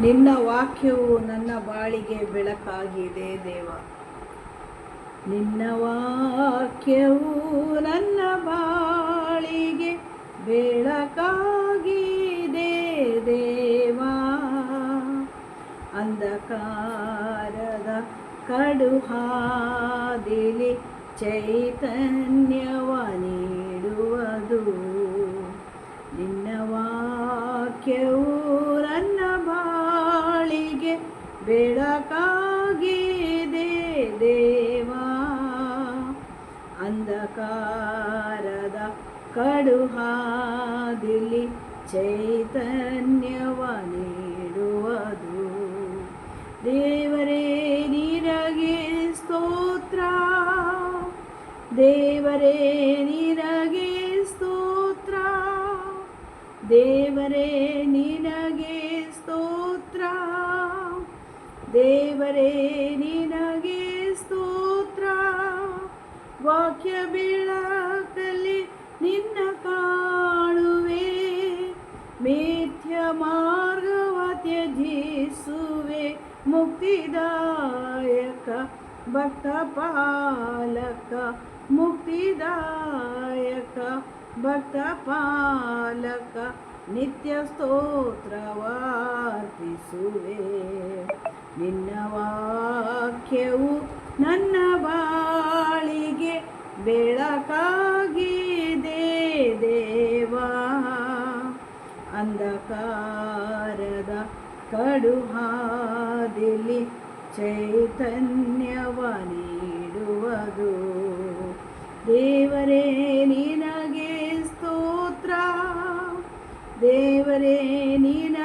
ನಿನ್ನ ವಾಕ್ಯವು ನನ್ನ ಬಾಳಿಗೆ ಬೆಳಕಾಗಿದೆ ದೇವ. ನಿನ್ನ ವಾಕ್ಯವು ನನ್ನ ಬಾಳಿಗೆ ಬೆಳಕಾಗಿದೆ ದೇವಾ. ಅಂಧಕಾರದ ಕಡು ಹಾದಿಲಿ ಬೆಳಕಾಗಿದೆ ದೇವಾ, ಅಂಧಕಾರದ ಕಡುಹಾದಿಲಿ ಚೈತನ್ಯವ ನೀಡುವುದು ದೇವರೇ ನಿರಗೆ ಸ್ತೋತ್ರ. ದೇವರೇ ನಿರಗೆ ಸ್ತೋತ್ರ. ದೇವರೇ, ನಿನಗೆ ಸ್ತೋತ್ರ. ದೇವರೇ, ನಿನಗೆ ಸ್ತೋತ್ರ. ವಾಕ್ಯ ಬೆಳಕಲ್ಲಿ ನಿನ್ನ ಕಾಣುವೆ. ಮಿಥ್ಯ ಮಾರ್ಗವ ತ್ಯಜಿಸುವೆ. ಮುಕ್ತಿದಾಯಕ ಭಕ್ತ ಪಾಲಕ ಮುಕ್ತಿದಾಯಕ ಭಕ್ತ ಪಾಲಕ ನಿತ್ಯ ಸ್ತೋತ್ರವಾರ್ಪಿಸುವೆ ನಿನ್ನ ವಾಕ್ಯವು ನನ್ನ ಬಾಳಿಗೆ ಬೆಳಕಾಗಿದೆ ದೇವಾ. ಅಂಧಕಾರದ ಕಡು ಹಾದಿಲಿ ಚೈತನ್ಯವ ನೀಡುವುದು. ದೇವರೇ, ನಿನಗೆ ಸ್ತೋತ್ರ. ದೇವರೇ, ನಿನಗೆ